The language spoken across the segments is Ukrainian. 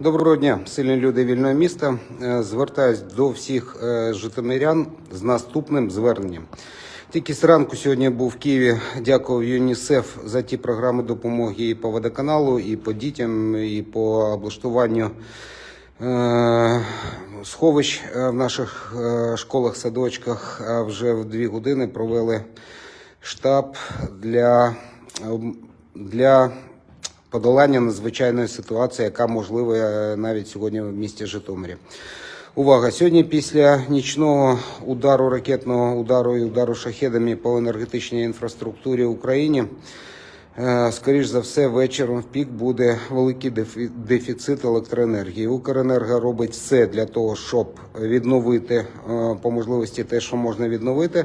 Доброго дня, сильні люди вільного міста. Е, Звертаюсь до всіх е, житомирян з наступним зверненням. Тільки зранку сьогодні був в Києві. Дякував ЮНІСЕФ за ті програми допомоги і по водоканалу, і по дітям, і по облаштуванню е, сховищ в наших школах, садочках. А вже в дві години провели штаб для, для подолання надзвичайної ситуації, яка можлива е, навіть сьогодні в місті Житомирі. Увага! Сьогодні після нічного удару ракетного удару і удару шахедами по енергетичній інфраструктурі в Україні. Е, Скоріш за все, вечором в пік буде великий дефіцит електроенергії. Укренерго робить все для того, щоб відновити е, по можливості те, що можна відновити.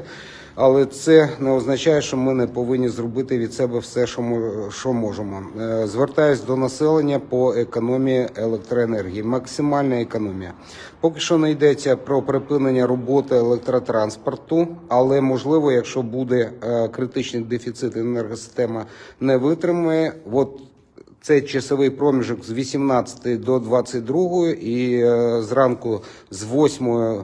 Але це не означає, що ми не повинні зробити від себе все, що мо- що можемо. Е, Звертаюсь до населення по економії електроенергії. Максимальна економія. Поки що не йдеться про припинення роботи електротранспорту, але можливо, якщо буде е, критичний дефіцит, енергосистема не витримає. От це часовий проміжок з 18 до 22 і е, зранку з 8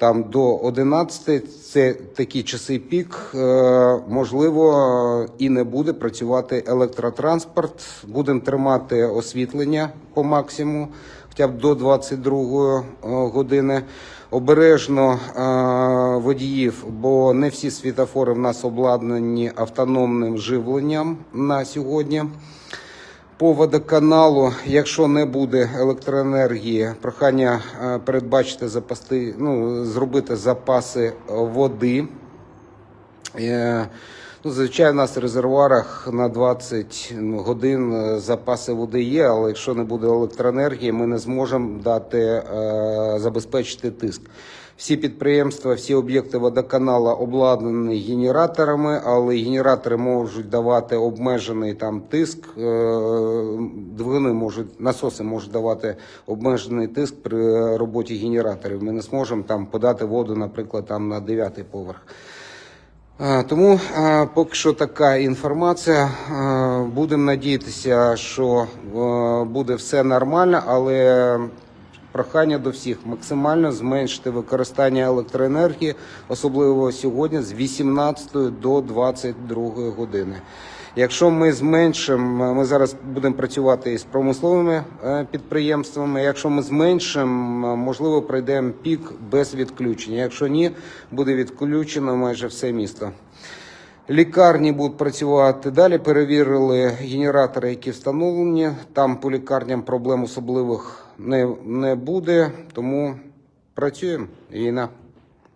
там до 11 це такі часи пік. Е, можливо, і не буде працювати електротранспорт. Будемо тримати освітлення по максимуму, хоча б до 22 е, години. Обережно е, водіїв, бо не всі світофори в нас обладнані автономним живленням на сьогодні. По водоканалу, якщо не буде електроенергії, прохання е, передбачити запасти, ну, зробити запаси води. Ну, звичайно, у нас в резервуарах на 20 годин е, запаси води є, але якщо не буде електроенергії, ми не зможемо дати е, забезпечити тиск. Всі підприємства, всі об'єкти водоканала обладнані генераторами, але генератори можуть давати обмежений там тиск. е, Двигуни можуть насоси можуть давати обмежений тиск при роботі генераторів. Ми не зможемо там подати воду, наприклад, там на 9 поверх. Тому поки що така інформація. Будемо надіятися, що буде все нормально, але прохання до всіх максимально зменшити використання електроенергії, особливо сьогодні з 18 до 22 години. Якщо ми зменшимо, ми зараз будемо працювати із промисловими е, підприємствами. Якщо ми зменшимо, можливо, пройдемо пік без відключення. Якщо ні, буде відключено майже все місто. Лікарні будуть працювати далі. Перевірили генератори, які встановлені. Там по лікарням проблем особливих не, не буде, тому працюємо. Війна.